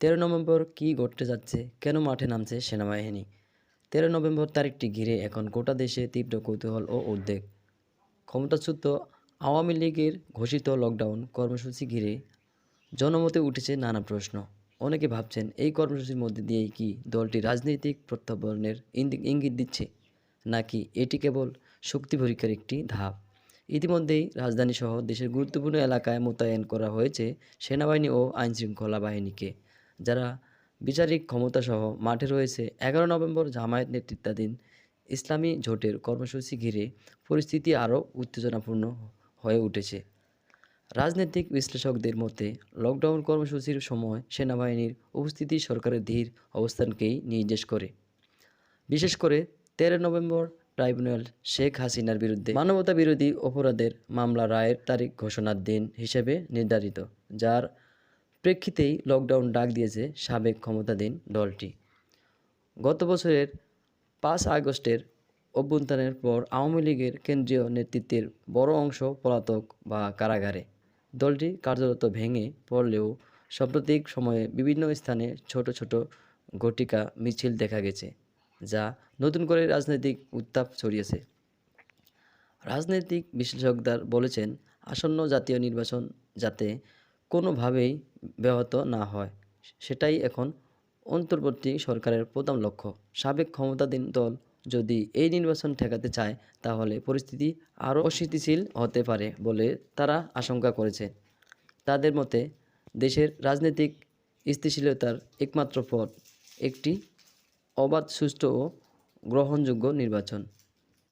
তেরো নভেম্বর কী ঘটতে যাচ্ছে, কেন মাঠে নামছে সেনাবাহিনী? তেরো নভেম্বর তারিখটি ঘিরে এখন গোটা দেশে তীব্র কৌতূহল ও উদ্বেগ। ক্ষমতাচ্যুত আওয়ামী লীগের ঘোষিত লকডাউন কর্মসূচি ঘিরে জনমতে উঠেছে নানা প্রশ্ন। অনেকে ভাবছেন এই কর্মসূচির মধ্যে দিয়েই কি দলটি রাজনৈতিক প্রত্যাবর্তনের ইঙ্গি- ইঙ্গিত দিচ্ছে, নাকি এটি কেবল শক্তি পরীক্ষার একটি ধাপ? ইতিমধ্যেই রাজধানীসহ দেশের গুরুত্বপূর্ণ এলাকায় মোতায়েন করা হয়েছে সেনাবাহিনী ও আইনশৃঙ্খলা বাহিনীকে। যারা বিচারিক ক্ষমতাসহ মাঠে রয়েছে, এগারো নভেম্বর জামায়াত নেতৃত্বাধীন ইসলামী জোটের কর্মসূচি ঘিরে পরিস্থিতি আরও উত্তেজনাপূর্ণ হয়ে উঠেছে। রাজনৈতিক বিশ্লেষকদের মতে, লকডাউন কর্মসূচির সময় সেনাবাহিনীর উপস্থিতি সরকারের ধীর অবস্থানকেই নির্দেশ করে। বিশেষ করে তেরো নভেম্বর ট্রাইব্যুনাল শেখ হাসিনার বিরুদ্ধে মানবতা বিরোধী অপরাধের মামলা রায়ের তারিখ ঘোষণার দিন হিসেবে নির্ধারিত, যার প্রেক্ষিতেই লকডাউন ডাক দিয়েছে সাবেক ক্ষমতাধীন দলটি। গত বছরের পাঁচ আগস্টের অভ্যুত্থানের পর আওয়ামী লীগের কেন্দ্রীয় নেতৃত্বের বড় অংশ পলাতক বা কারাগারে। দলটি কার্যরত ভেঙে পড়লেও সাম্প্রতিক সময়ে বিভিন্ন স্থানে ছোট ছোট ঘটিকা মিছিল দেখা গেছে, যা নতুন করে রাজনৈতিক উত্তাপ ছড়িয়েছে। রাজনৈতিক বিশ্লেষকরা বলেছেন, আসন্ন জাতীয় নির্বাচন যাতে কোনোভাবেই ব্যাহত না হয়। সেটাই এখন অন্তর্বর্তী সরকারের প্রধান লক্ষ্য। সাবেক ক্ষমতাধীন দল যদি এই নির্বাচন ঠেকাতে চায়, তাহলে পরিস্থিতি আরও অস্থিতিশীল হতে পারে বলে তারা আশঙ্কা করেছে। তাদের মতে, দেশের রাজনৈতিক স্থিতিশীলতার একমাত্র পথ একটি অবাধ, সুষ্ঠু ও গ্রহণযোগ্য নির্বাচন।